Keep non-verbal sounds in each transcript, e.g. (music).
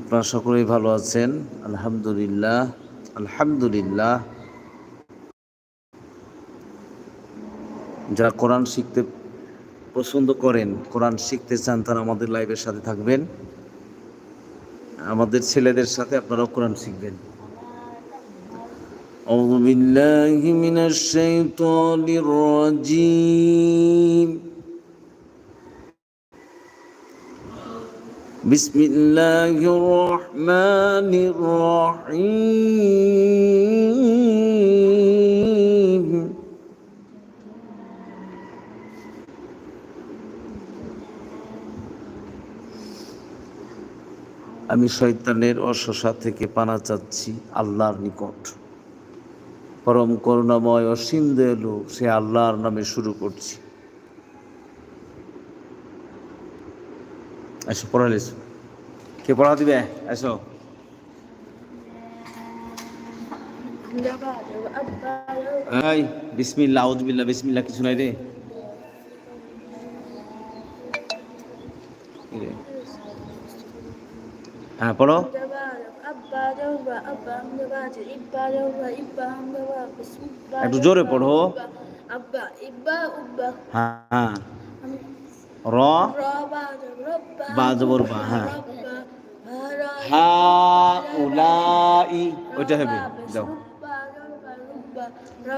আপনারা সকলেই ভালো আছেন আলহামদুলিল্লাহ আলহামদুলিল্লাহ যারা কোরআন শিখতে পছন্দ করেন কোরআন শিখতে চান তারা আমাদের লাইভের সাথে থাকবেন আমাদের ছেলেদের সাথে আপনারাও কোরআন শিখবেন أعوذ بالله من الشيطان الرجيم بسم الله الرحمن الرحيم আমি শয়তানের অশসা থেকে পানা চাচ্ছি আল্লাহর নিকট পরম করুণাময় অসীম দয়ালু সে আল্লাহর নামে শুরু করছি এসো পড়ালিস কে পড়া দিবে এসো এই বিসমিল্লা আউজবিল্লা বিসমিল্লা কিছু নাই রে? হ্যাঁ পড়ো একটু জোরে পড়ো হ্যাঁ হ্যাঁ র? রবা বা জবর বা হ্যাঁ। হা, উলাই, ওইটা হবে, যাও।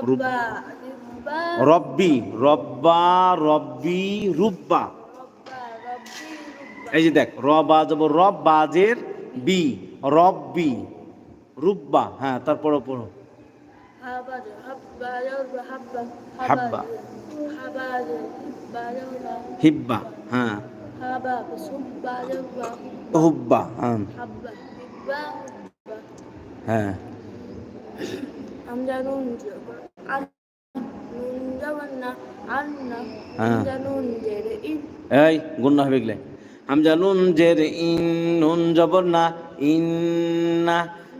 রব্বা রব্বা রব্বা রব্বা। এই যে দেখ, র, বা, জবর, রব, বাজের, বি, রব্বি, রুব্বা হ্যাঁ তারপরও পড়ো। হাব্বা হাব্বা হ্যাঁ হুব্বা হ্যাঁ আমরা নুন নুন না। আমরা নুন জের ইন এই গুন্না হবে গেলে হামজা নুন জের ইন নুন জবর না ইন্না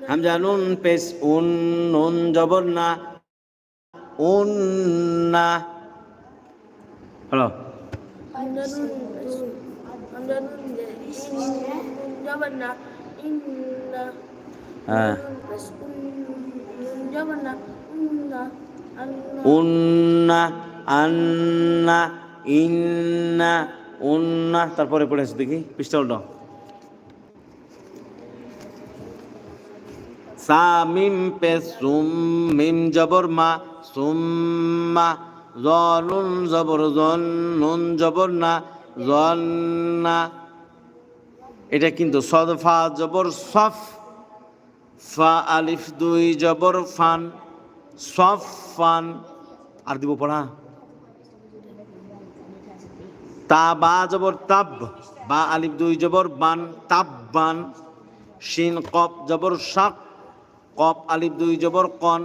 হামজা নুন পেশ উন নুন জবর না হ্যালো। হ্যাঁ। উন না উন্না আন্না উন্না আন্না ইন্না উন্না তারপরে পড়েছে দেখি পিস্টলটা সা মিম পে সুম মিম জবর মা সুম্মা জনুন জবর জন নুন জবর না জন্না এটা কিন্তু সদফা জবর সফ, ফা আলিফ দুই জবর ফান, সফ ফান। আর দিব পড়া। তা বা জবর তাব, বা আলিফ দুই জবর বান তাব্বান শিন কপ জবর শাক কপ আলিফ দুই জবর কন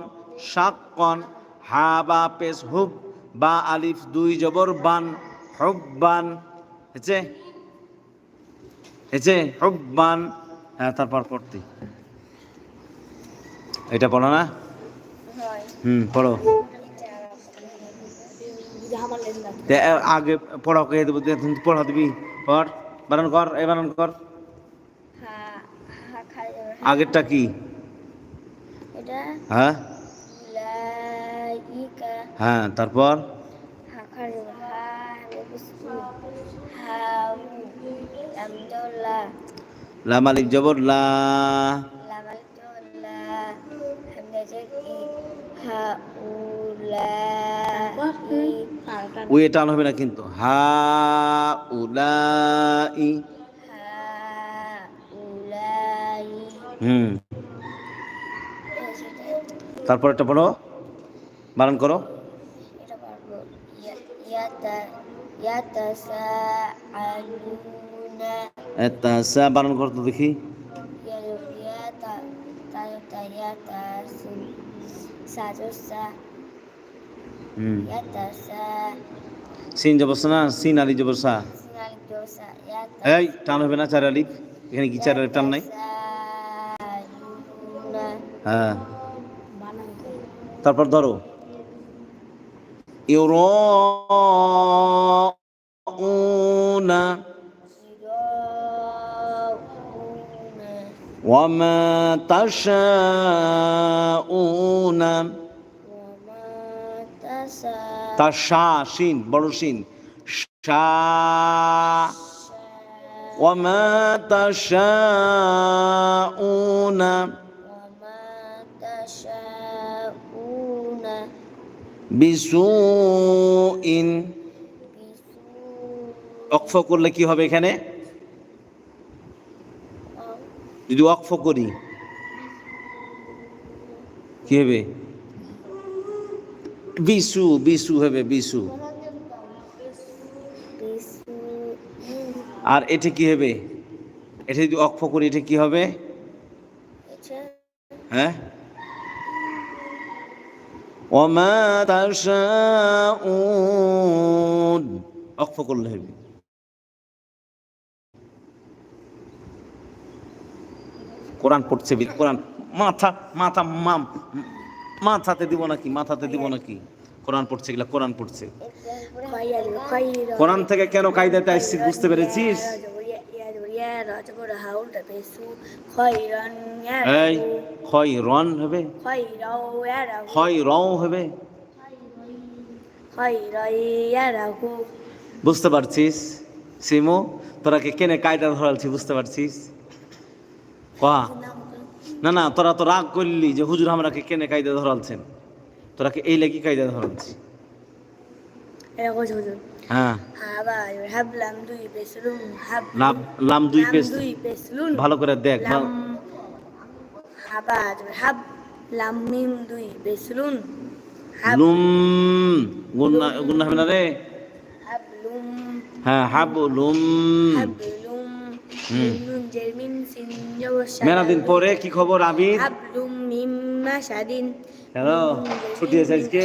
শাক কন হা বা পেশ হুব বা আলিফ দুই জবর বান হুব্বান হেছে হেছে হুব্বান হ্যাঁ তারপর পড়তে। এটা পড়ো না? হুম পড়ো। আগে পড়াও কে দেবো? তুমি পড়া দিবি। পড়। বারণ কর বারণ কর। হা খাই আগেরটা কি? হ্যাঁ? হ্যাঁ তারপর? লাম আলিফ জবর লা। ওই টান হবে না কিন্তু। হা উলাই হুম। তারপর একটা পড়ো বারণ করো। বারণ করো তো দেখি। সুন সাজুসা হুম। ইয়াতা সা সিন জবর না? সিন আলি জবর সা সিনাল দোসা ইয়াতা এই টান হবে না চার আলিফ? এখানে কি চার আলিফ টান নাই? হ্যাঁ। তারপর ধরো ইউরুনা ইরাউনা وما تشاءون وما تشاء তাশা শিন বড় শিন শা وما تشاءون বিসুইন অক্ষ করলে কি হবে এখানে? যদি অক্ষ করি কি হবে? বিসু বিসু হবে বিসু আর এটা কি হবে? এটা যদি অক্ষ করি এটা কি হবে? হ্যাঁ? ওমা তাশাউন অক্ফ করলে হবে কোরআন পড়ছে বি- কোরআন মাথা মাথা মাম মাথাতে দিব নাকি মাথাতে দিব নাকি কোরআন পড়ছে এগুলা কোরআন পড়ছে خير خير কোরআন থেকে কেন কায়দাতে আসছি বুঝতে পেরেছিস এই হবে হবে বুঝতে পারছিস? সিমু তোরা কে কেনে কায়দা ধরালছি বুঝতে পারছিস? কহা না না তোরা তো রাগ করলি যে হুজুর আমরাকে কেনে কায়দা ধরালছেন। তোরা কে এই লাগি কায়দা ধরালছি। হ্যাঁ। লাম দুই পেসলুন ভালো করে দেখ হাবা লাম মিম দুই পেসলুন হাব লুম গুন্না গুন্না হবে না রে। হ্যাঁ সিন মেলা পরে কি খবর আবির? হাব লুম মিম মাশাদিন হ্যালো ছুটি আছে আজকে?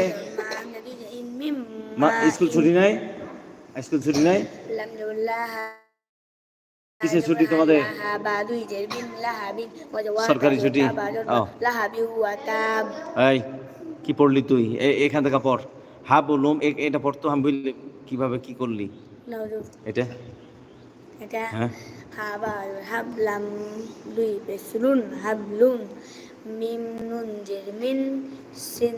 স্কুল ছুটি নাই? স্কুল ছুটি নাই? কিসের ছুটি তোমাদের? সরকারি ছুটি? এই কি পড়লি তুই? এখান থেকে পড়। হাব লুম এটা পড়তো আমি বললি কীভাবে কি করলি? এটা? এটা? হ্যাঁ। হাবলাম দুই হাবলুন মিম নুন সিন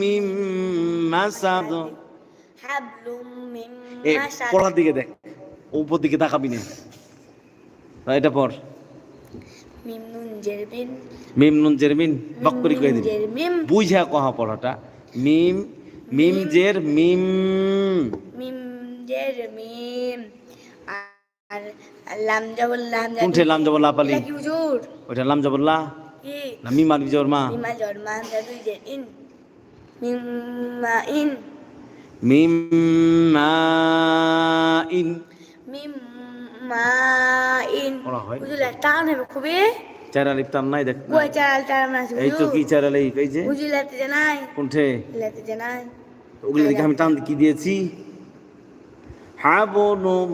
মিম মাসাদ। হাবলুম মিম এ মাশাদ পড়ার দিকে দেখ উপর দিকে তাকাবি না। এটা পর মিম নুন জের বিন। মিম নুন জের মিন বক করে জের মিম। বুঝা কহা পড়াটা? মিম মিম জের মিম। মিম জের মিম। আর লাম জবর লাম কোনঠে লাম জবল্লা পালি এটা কি হুজুর? লাম জবল্লা কি মা ইন মিম মা ইন পড়া হয় হুজুর টান হবে খুবই চার আলিফ নাই দেখ। কই চাল চাল না এই তো কি চার আলিফ এই যে লাতে জানাই কোনঠে লাতে জানাই ওগুলো দেখে আমি টান কি দিয়েছি হাবলুম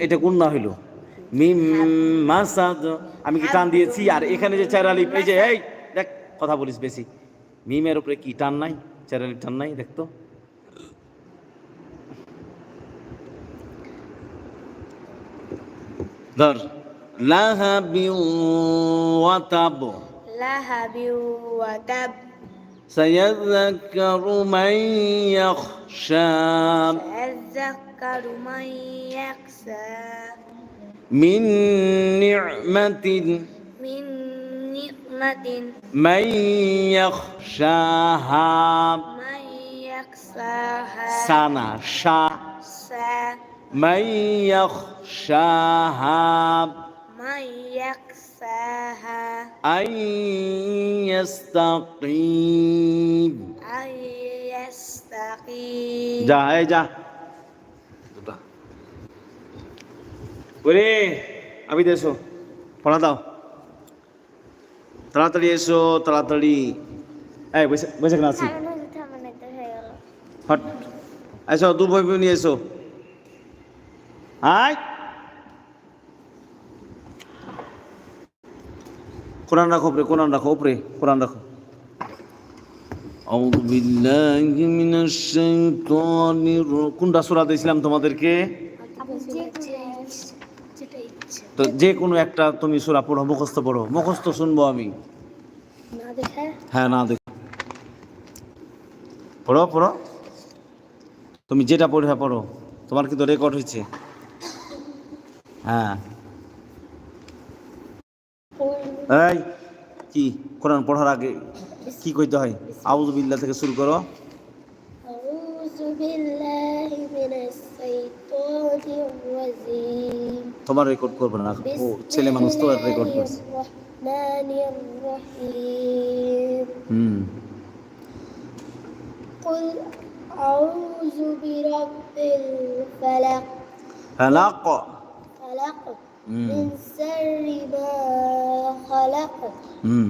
এটা কোন না হইল মিম মাসাদ আমি কি টান দিয়েছি আর এখানে যে চার আলিফ এই যে এই দেখ কথা বলিস বেশি মিমের উপরে কি টান নাই চার আলিফ টান নাই দেখ তো ধর লাহাবি ওয়াতাব লাহাবি ওয়া তাব سيذكر من يخشى يذكر من يخشى من نعمة من نعمة من يخشاها. من يخشاها. سنة شا. من يخشاها. من يخشاها. أن يستقيم. أن يستقيم. جاء إيه جاء ওরে আমি এসো পড়া দাও তাড়াতাড়ি এসো তাড়াতাড়ি এই বসে বসে কেন আছি থামানো থামানো তো হয়ে গেল হট এসো দু ভাই বোন নিয়ে এসো আয় কোরআন রাখো উপরে কোরআন রাখো উপরে কোরআন রাখো أعوذ بالله من الشيطان الر- কোনটা সূরা দিয়েছিলাম তোমাদেরকে আপনি যেটা যেটা ইচ্ছে তো যে কোনো একটা তুমি সুরা পড়ো মুখস্থ পড়ো। মুখস্থ শুনব আমি। হ্যাঁ না দেখ। পড়ো পড়ো। তুমি যেটা পড়ে হ্যাঁ পড়ো। তোমার কিন্তু রেকর্ড হয়েছে। হ্যাঁ। এই কি? কোরআন পড়ার আগে কি কইতে হয়? আউজ বিল্লা থেকে শুরু করো। আউজ তোমার রেকর্ড করবে না ও ছেলে মানুষ তো রেকর্ড করছে الرحمن الرحيم হুম قل أعوذ برب الفلق হালাক فلق হুম من شر ما خلق হুম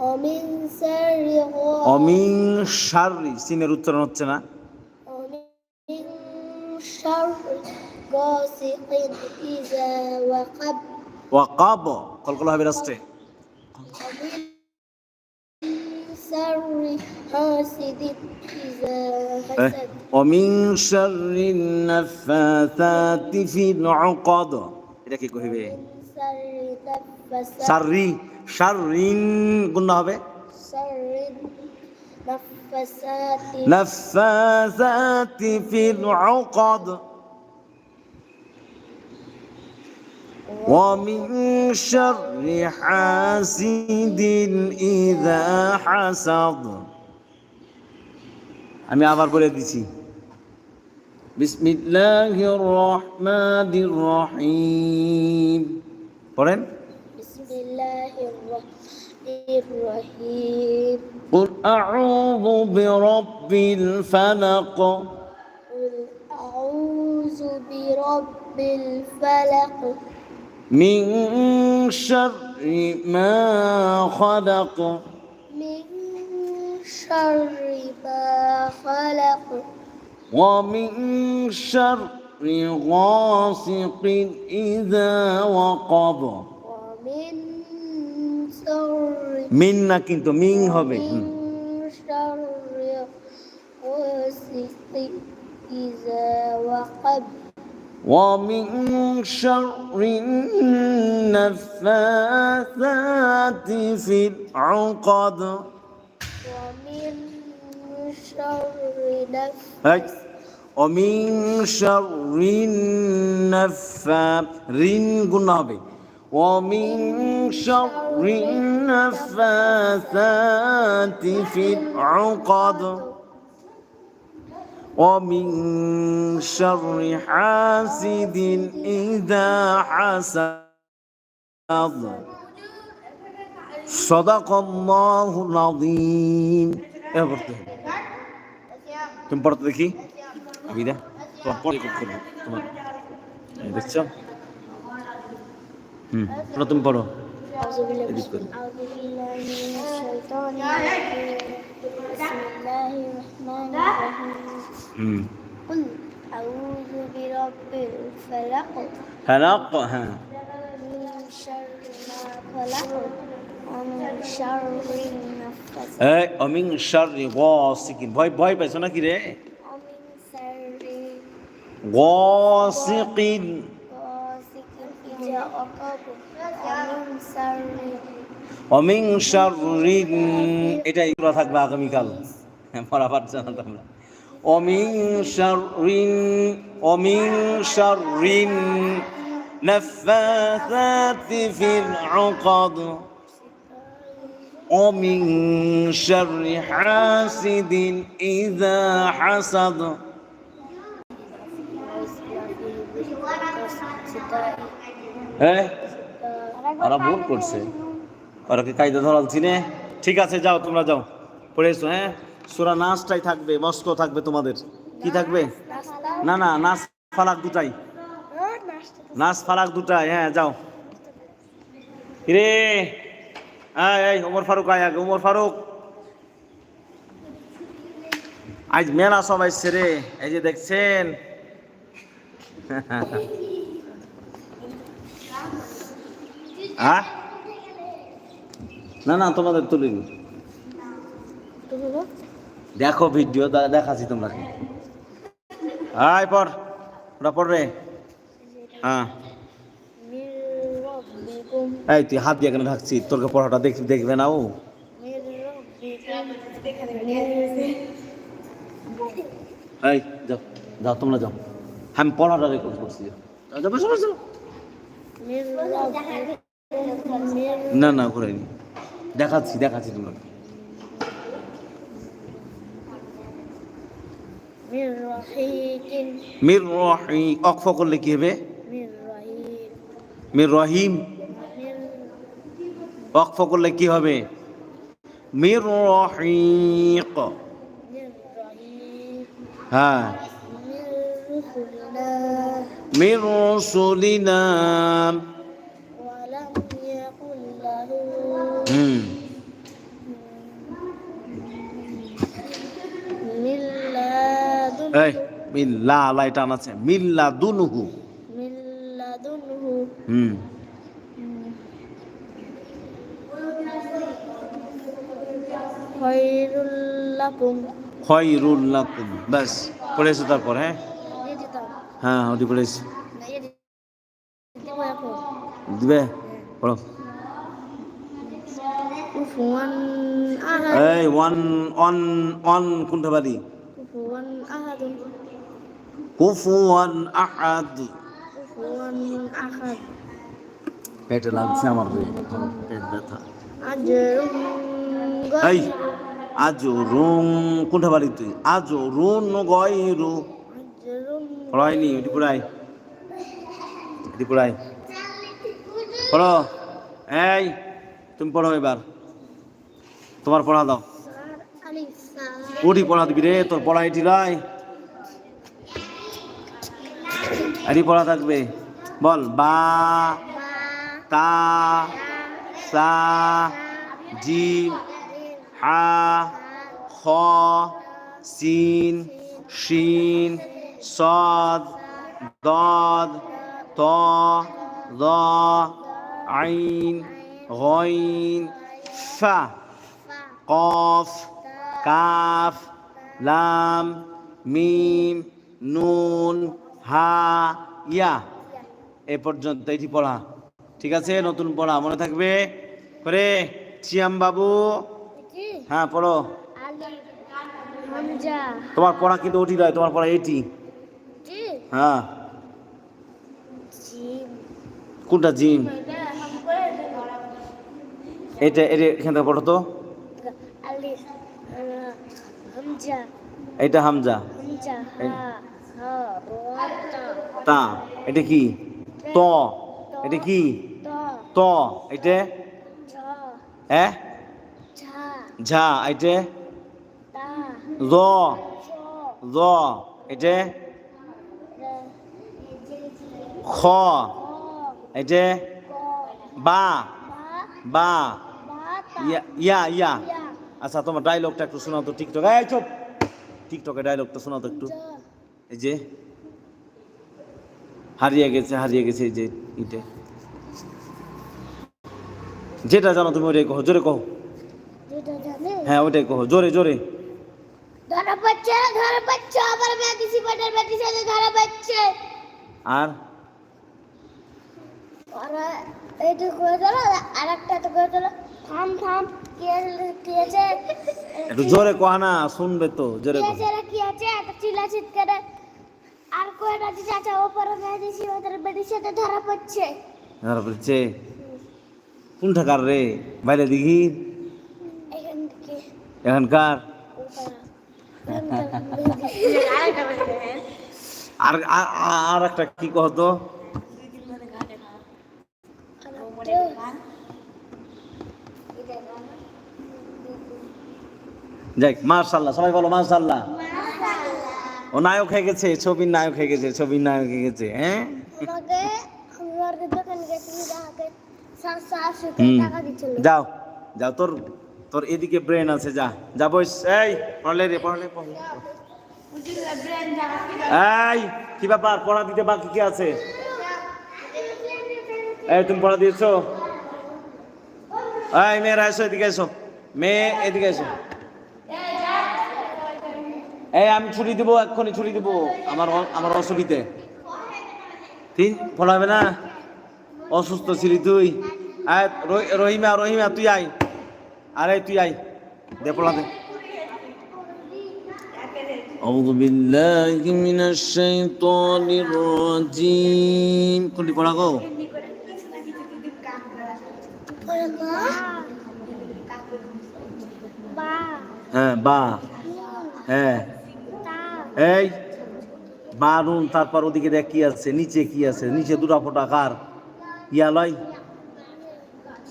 ومن شر غاسق অমিন শারি সিনের উচ্চারণ হচ্ছে না غاسق إذا وقب ওয়াকাব কলকল হবে রাষ্ট্রে ومن شر حاسد إذا حسد অমিন শারি নাফাতাতি ফিল উকাদ এটা কি কইবে ومن شر نفسات শারি শারিন গুণা হবে شر نفسات নাফাতাতি ومن شر حاسد إذا حسد আমি আবার বলে দিছি বিসমিল্লাহির রহমানির রহিম পড়েন بسم الله الرحمن الرحيم قل أعوذ برب الفلق قل أعوذ برب الفلق من شر ما خلق من شر ما خلق ومن شر غاسق إذا وقب ومن شر মিন না কিন্তু মিং হবে হুম। من شر غاسق إذا وقب ومن شر النفاثات في العقد. ومن شر هاي ومن شر النفا رين قلنا হবে ومن شر النفاثات في العقد. ومن شر حاسد إذا حسد صدق الله العظيم এবার পড়তে হবে তুমি পড়তে দেখি আবিদা তোমার পরে করবো তোমার এই দেখছো হুম পড়ো তুমি পড়ো أعوذ بالله এদিক করো। أعوذ بالله من الشيطان الرجيم بسم الله الرحمن الرحيم হুম قل أعوذ برب الفلق হালাক হ্যাঁ من شر ما خلق ومن شر النفس এই অমিং শারি গসিকিন ভয় ভয় পাইছো নাকি রে ومن شر গসিকিন غاسق إذا وقب ومن شر অমিং শাররিন এটা এগুলো থাকবে আগামীকাল। হ্যাঁ পড়াবার জানাত আমরা অমিং শাররিন অমিং শাররিন নাফাসাতি ফিল উকাদ। অমিং শাররি হাসিদিন ইযা হাসাদ। হ্যাঁ? ওরা ভুল করছে। ওরা কি কায়দা ধরাল চিনে? ঠিক আছে যাও তোমরা যাও। পড়ে এসো হ্যাঁ? সুরা নাচটাই থাকবে মস্ক থাকবে তোমাদের। কি থাকবে? না না নাচ ফালাক দুটাই। নাচ ফালাক দুটাই হ্যাঁ যাও। রে এই ওমর ফারুক আয় আগে ওমর ফারুক। আজ মেলা সব আসছে রে এই যে দেখছেন? (laughs) আহ? না না তোমাদের তুলিনি দেখো ভিডিও দেখাচ্ছি তোমরা আয় পর ওরা পড় রে। হ্যাঁ। এই তুই হাত দিয়ে কেন ঢাকছি। তোর পড়াটা দেখ দেখবে না ও। এই যাও। যাও তোমরা যাও। আমি পড়াটা রেকর্ড করছি। যাও, যাও বসো বসো। না না, ঘুরাইনি। দেখাচ্ছি দেখাচ্ছি তোমাকে। মির রহি অক্ফ করলে কি হবে? মির রহিম রহিম করলে কি হবে? মির রহিক। হ্যাঁ। মির রুসুলিনা মির রসুলিনা ওয়ালাম ইয়াকুল লাহু হুম। মিল্লাদুন এই মিল্লা আল্লাহ এটা আছে। মিল্লা দুনুহু মিল্লাদুনহু। হুম। খৈরুল লাকুম খয়রুল লাকুম ব্যাস পড়েছো তারপর হ্যাঁ? দিতাম। হ্যাঁ ওটি পড়েছি দিব? দিবে পড়ো। কুফুয়ান আহাদ। এই ওয়ান অন অন কোনটা বাড়ি কুফুয়ান আহাদ। কুফুয়ান আহাদ। পেটে লাগছে আমার রে পেট ব্যথা। এই গায়রু। আজো রুং কোনটা বাড়ি তুই? আজো রুন গয়রু আজরুম পড়াইনি এটি পড়াই এটি পড়াই পড়ো। এই তুমি পড়ো এবার। তোমার পড়া দাও সার আলিফ সার ওটি পড়া দিবি রে তোর পড়া এটি লাই এটি পড়া থাকবে বল বা বা তা তা সা জিম হা খ সিন শিন صاد ضاد ط ض عين غين فا কফ কাফ লাম মিম নুন হা ইয়া এ পর্যন্ত এটি পড়া ঠিক আছে নতুন পড়া মনে থাকবে করে চিয়াম বাবু হ্যাঁ পড়ো তোমার পড়া কিন্তু ওটি নয় তোমার পড়া এটি হ্যাঁ কোনটা জিম এটা এটা এখান থেকে পড়ো তো এটা হামজা। তা এটা কি? ত। এটা কি? ত। এটা? ঝ। এটা? জ। জ। এটা? খ। এটা? বা। বা। ইয়া। ইয়া। আচ্ছা তোমার ডায়লগটা একটু শোনাও তো টিকটক এই চুপ। টিকটকে ডায়লগটা শোনাও তো একটু। এই যে হারিয়ে গেছে হারিয়ে গেছে এই যে ইটে। যেটা জানো তুমি ওটাই কহো জোরে কহো। হ্যাঁ ওটাই কহো জোরে জোরে। ধরা পাচ্ছে ধরা পাচ্ছে আবার মেয়ে কিসি পাটার ধরা পাচ্ছে আর? ওরা এইটা করে দিল আর একটা তো করে দিল। থাম থাম কি কি আছে? একটু জোরে কহা না শুনবে তো জোরে কি আছে কি আছে? একটা চিল্লা চিৎকারে। আর কয়টা যে চাচা ওপরে মেয়ে দিছি ওদের বেটির সাথে ধরা পড়ছে। আর বলছে কোন ঠাকার রে? বাইরে দেখি। এখানকার আর আর- একটা কি কহ তো যাই মার্শাল্লাহ সবাই বলো মার্শাল্লাহ ও নায়ক হয়ে গেছে ছবির নায়ক হয়ে গেছে ছবির নায়ক হয়ে গেছে হ্যাঁ? যাও যাও তোর তোর এদিকে ব্রেন আছে যা যা বইস এই পড়লে রে পড়লে পড়লে এই কি ব্যাপার পড়া দিতে বাকি কি আছে? এই তুমি পড়া দিয়েছ? এই মেয়েরা এসো এদিকে এসো। মেয়ে এদিকে এসো। এই আমি ছুটি দিব এক্ষুনি ছুটি দিব আমার অ- আমার অসুবিধে তিন পড়াবে না অসুস্থ ছিলি তুই আয় রহি- রহিমা রহিমা তুই আয় আরে তুই আয় দে পড়া দে أعوذ بالله من الشيطان الرجيم কোনটি পড়া গো বা হ্যাঁ বা হ্যাঁ তা এই বারুন তারপর ওদিকে দেখ কি আছে, নিচে কি আছে, নিচে দুটা ফোটা কার? ইয়া লয়।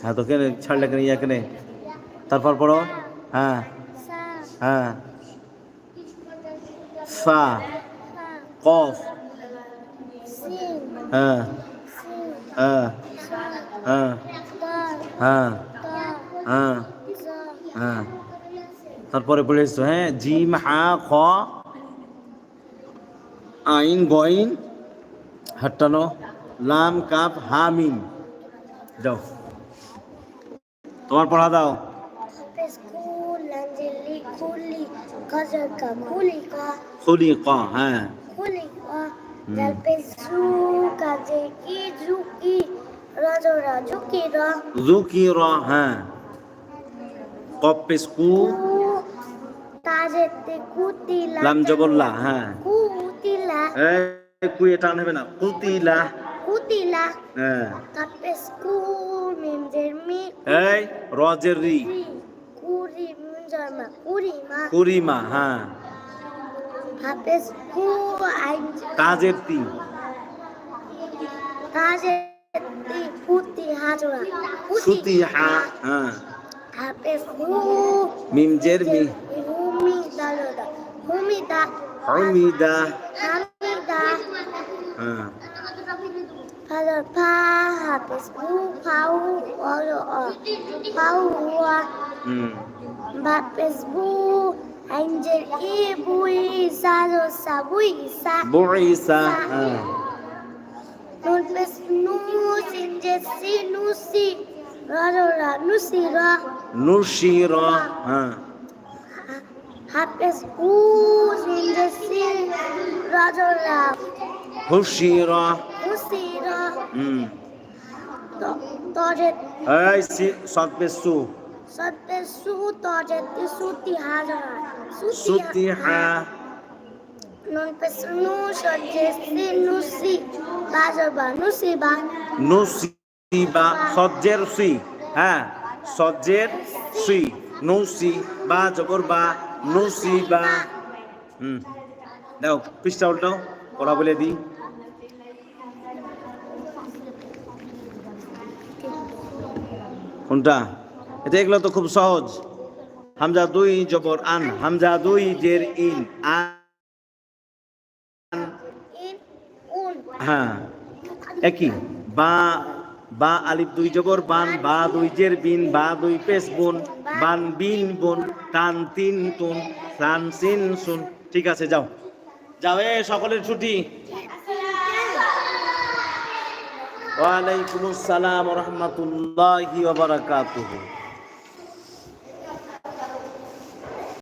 হ্যাঁ তো কেনে ছাড়লে কেন ইয়া কেনে তারপর পড়ো। হ্যাঁ। হ্যাঁ। সা। কফ। হ্যাঁ। হ্যাঁ। হ্যাঁ। হ্যাঁ। হ্যাঁ। হ্যাঁ। তারপরে এসছো হ্যাঁ জিম, হা, খ। আইন গইন হাট্টানো লাম কাপ হা মিম যাও তোমার পড়া দাও pescul lanjeli kuli kazaka kulika খুলি ক হ্যাঁ kulika Hmm. dal pesu kaze ki juki rajo rajo ki ra জুকি র হ্যাঁ কপেস কু ku tajete kutila লাম জবল্লা হ্যাঁ kutila এই কুই এটা নেবে না কুতিলা kutila হ্যাঁ kapes ku minjer mi এই রজের রি minjar ma kuri ma Kurima হ্যাঁ kapes ku ain কাজের তি tajete puti hajora সুতি হা হ্যাঁ kapes ku মিমজের মি Humi daloda. Humi da. হমিদা Hamida. হ্যাঁ Pada pa habis bu pau olo o. Pau wa. হুম Bapes bu. Angel ibu isa lo sabu isa. বুইসা হ্যাঁ Nun pes nu sinje si nusi. Rado ra nusi ra. হ্যাঁ Habis bu sinje si. Rado ra হুশির nusi ra. হুম Tojet এই সি সৎপেসু Sate su tojet di suti hajar. সুতি হা Non pesnu soje si nusi. Bajar ba nusi ba. নুসিবা সজ্জের সি হ্যাঁ সজ্জের সি নুসি বা জবর বা নুসিবা হুম দাও পৃষ্ঠা উল্টাও পড়া বলে দিই কোনটা এটা এগুলো তো খুব সহজ হামজা দুই জবর আন হামজা দুই জের ইন আন হ্যাঁ একই বা বা আলিফ দুই জবর বান বা দুই জের বিন বা দুই পেশ বোন বান বিন বুন টান তিন তুন তান সিন সুন ঠিক আছে, যাও। যাও, এ, সকলের ছুটি। ওয়ালাইকুম আসসালাম রহমতুল্লাহি ওয়া বারাকাতুহু।